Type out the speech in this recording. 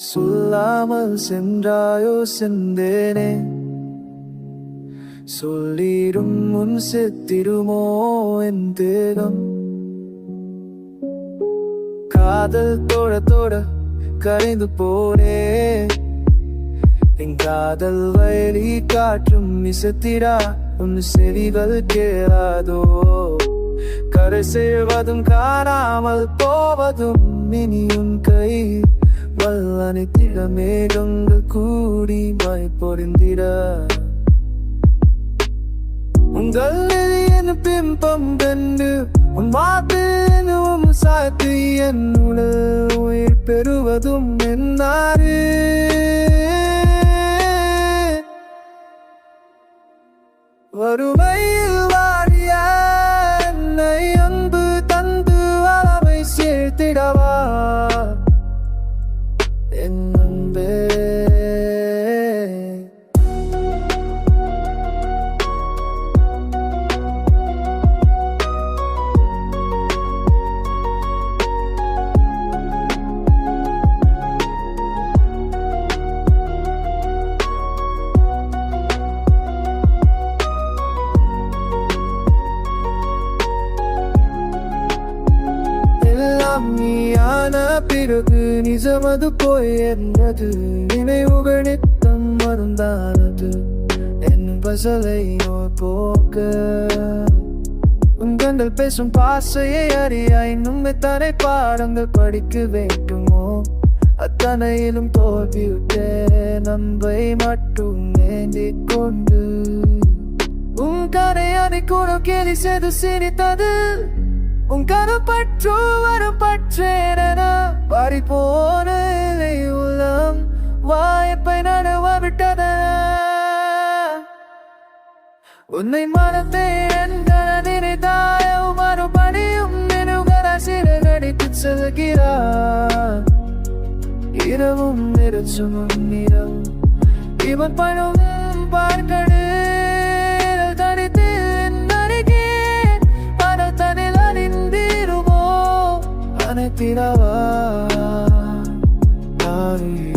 சொல்லாமல் சென்றாயோ சென்றேனே சொல்லிடும் முன் செத்திருமோ என் தேகம்? காதல் தோட தோட கரைந்து போனே? என் காதல் வயலி காற்றும் மிசத்திடா உன் செவிகள் கேளாதோ? கரை சேர்வதும் காணாமல் போவதும் இனியும் கை வல்லனைத்திட மேகங்கள் கூடி மழை பொருந்திட உங்கள் என் பிம்பம் கண்டு உன் வார்த்தையும் சாத்து என் உடல் உயிர் பெறுவதும் என்னாரு வறுமையில் in bed. They love me நீயான பிறகு நிஜமது போய் என்னது நினைவுகள் நித்தம் மருந்தானது. என் பசலை போக்க. உங்கள் பேசும் பாசையை அறியா இன்னும் எத்தனை பாடங்கள் படிக்க வேண்டுமோ? அத்தனையிலும் தோல்வியுற்றே நம்பை மட்டும் ஏந்திக் கொண்டு. உன் கரையானை கூட கேலி செய்து சிரித்தது. உன் கருப்பற்று வரும் பற்றேன பாரி போன உள்ளம் வாய்ப்பை நடுவ விட்டத. உன்னை மனத்தை நினைத்தாய மறுபடியும் நினைவுகர சிறகடித்து செல்கிறா இரவும் நிறச்சும் நிறம் இவன் பழும் பார்க்கணும் tinawa. Ay